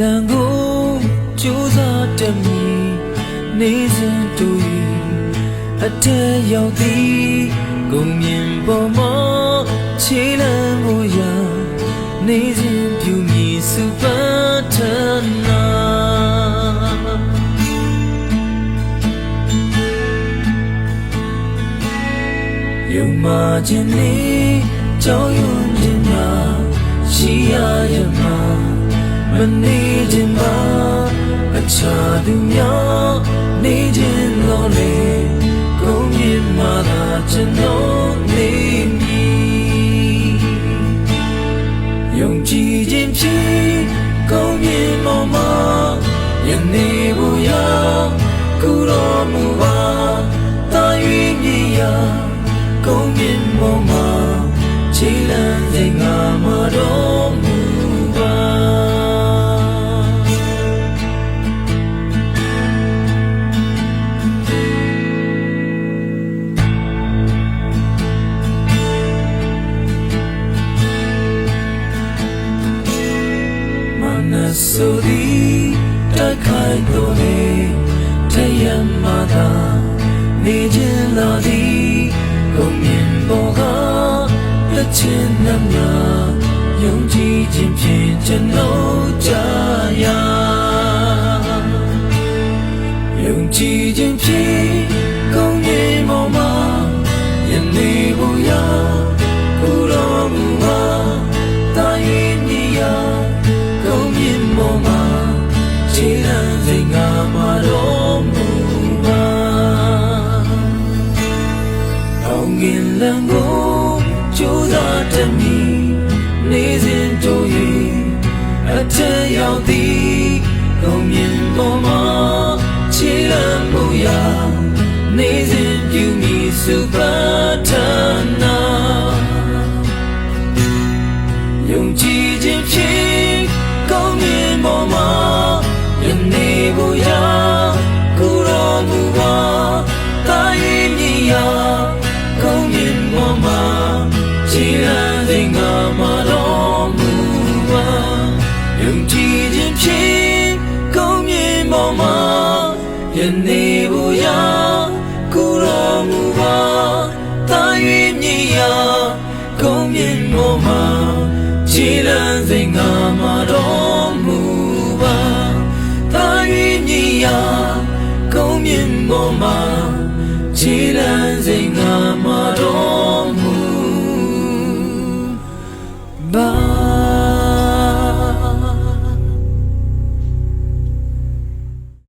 လံကိုကြိုးစားတမီနေစဉ်တူ၏အထက်ရောက်သည်ကုန်မြင်ပေါ်မှာခြေလံကိုရာနေစဉ်ပြူမီစုပါထနာယုံမှခြင်းလေးကြောင်းရွံ့ခြင်းများရှိရရမှာ မနေခြင်းမှာအခြားသူများနေခြင်းလို့လေကိုမြင်မှသာကျွန်တော်နေမည်ယုံကြည်ခြင်းဖြင့်ကိုမြင်မောမှာယနေ့ဘူးရကုတော်မူပါတာ၍မြည်ရာကုန်မြင် ဆိုသည်တိုက်ခိုက်တော်လေတယံမာသာနေခြင်းလာသည်ကုန်မြင်ပေါ်ကလက်ချင်းနှမြယုံကြည်ခြင်းဖြင့်ကျွန်တော် တော်မူပါအောင်ငင်လံကိုကြိုးစားတမီနေစဉ်တို့၍အထက်ရောက်သည်ကုန်မြင်ပေါ်မှာခြေလမ်းမူရာနေစဉ်ပြုမီစုပါထနာယုံကြည်ခြင်းဖြင့်ကောင်းမြင်ပေါ်မှာယ လမ်းစိတ်ငါမှာတော်မူပါယုံကြည်ခြင်းဖြင့်ကုန်မြင်ပေါ်မှာယနေ့ဘူးရာကိုယ်တော်မူပါတာ၍မြည်ရာကုန်မြင်ပေါ်မှာခြေလမ်းစိတ်ငါမှာတော်မူပါတာ၍မြည်ရာကုန်မြင်ပေါ်မှာ Bon.